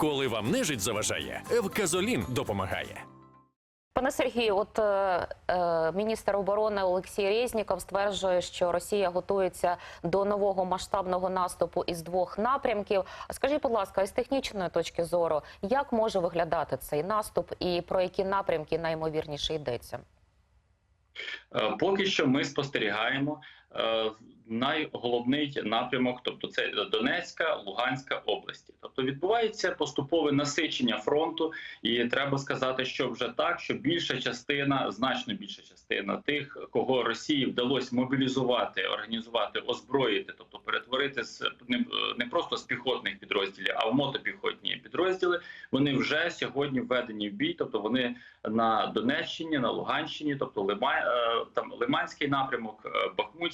Коли вам нежить заважає, Евказолін допомагає. Пане Сергію, от е, е, міністр оборони Олексій Резніков стверджує, що Росія готується до нового масштабного наступу із двох напрямків. Скажіть, будь ласка, з технічної точки зору, як може виглядати цей наступ і про які напрямки найімовірніше йдеться? Е, Поки що ми спостерігаємо найголовний напрямок, тобто це Донецька, Луганська області. Тобто відбувається поступове насичення фронту, і треба сказати, що вже так, що більша частина, значно більша частина тих, кого Росії вдалося мобілізувати, організувати, озброїти, тобто перетворити з не, не просто з піхотних підрозділів, а в мотопіхотні підрозділи. Вони вже сьогодні введені в бій, тобто вони на Донеччині, на Луганщині, тобто Лима, е, там Лиманський напрямок, е,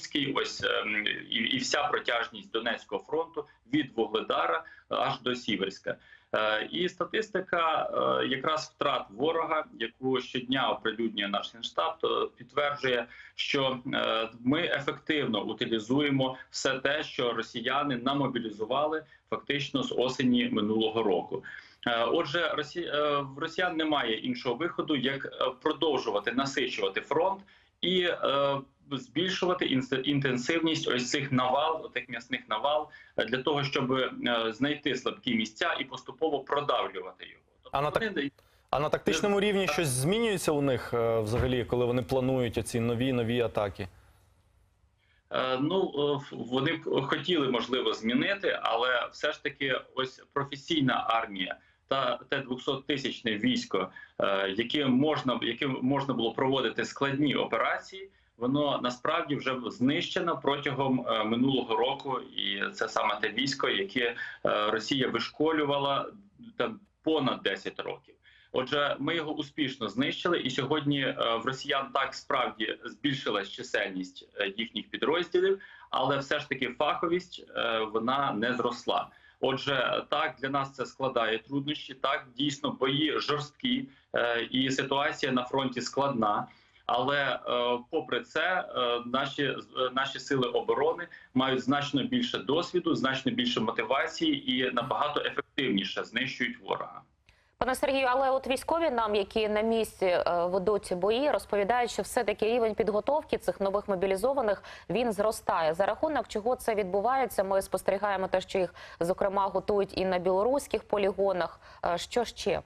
Бахмутський, ось е, і, і вся протяжність Донецького фронту від Вугледара аж до Сіверська. Е, І статистика е, якраз втрат ворога, яку щодня оприлюднює наш генштаб, підтверджує, що е, ми ефективно утилізуємо все те, що росіяни намобілізували фактично з осені минулого року. Е, Отже, е, в росіян немає іншого виходу, як е, продовжувати насичувати фронт і е, збільшувати інтенсивність ось цих навал, тих м'ясних навал, е, для того, щоб е, знайти слабкі місця і поступово продавлювати його. Тобто А на вони А на тактичному рівні щось змінюється у них е, взагалі, коли вони планують ці нові нові атаки? Ну вони б хотіли можливо змінити, але все ж таки, ось професійна армія та те 200 тисячне військо, е, яке можна яким можна було проводити складні операції. Воно насправді вже знищено протягом е, минулого року, і це саме те військо, яке е, Росія вишколювала там понад 10 років. Отже, ми його успішно знищили, і сьогодні в росіян так справді збільшилась чисельність їхніх підрозділів, але все ж таки фаховість вона не зросла. Отже, так для нас це складає труднощі. Так дійсно бої жорсткі, е, і ситуація на фронті складна. Але е, попри це, е, наші наші сили оборони мають значно більше досвіду, значно більше мотивації і набагато ефективніше знищують ворога. Пане Сергію, але от військові нам, які на місці е, ведуть бої, розповідають, що все-таки рівень підготовки цих нових мобілізованих він зростає. За рахунок чого це відбувається? Ми спостерігаємо те, що їх зокрема готують і на білоруських полігонах. Е, Що ще?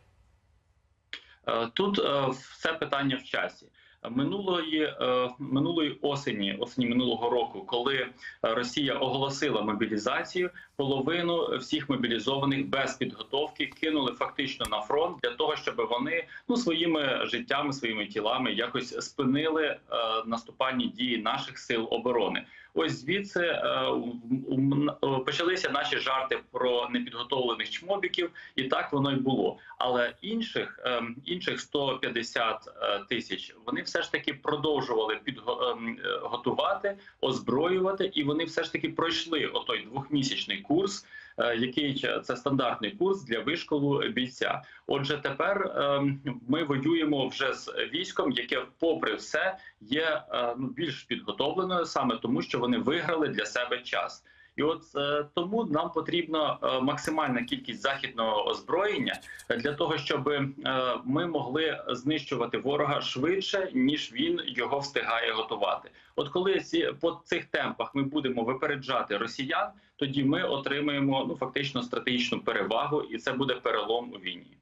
Е, Тут все питання в часі. Минулої е, минулої осені, осені минулого року, коли Росія оголосила мобілізацію, половину всіх мобілізованих без підготовки кинули фактично на фронт для того, щоб вони ну своїми життями, своїми тілами якось спинили е, наступальні дії наших сил оборони. Ось звідси е, е, почалися наші жарти про непідготовлених чмобіків, і так воно й було. Але інших ем, інших 150 е, тисяч вони все ж таки продовжували підготувати, озброювати, і вони все ж таки пройшли отой двохмісячний курс, який це стандартний курс для вишколу бійця. Отже, тепер ем, ми воюємо вже з військом, яке, попри все, є е, ну більш підготовленою саме тому, що вони виграли для себе час. І от е, тому нам потрібна е, максимальна кількість західного озброєння для того, щоб е, ми могли знищувати ворога швидше, ніж він його встигає готувати. От коли по цих темпах ми будемо випереджати росіян, тоді ми отримаємо ну фактично стратегічну перевагу, і це буде перелом у війні.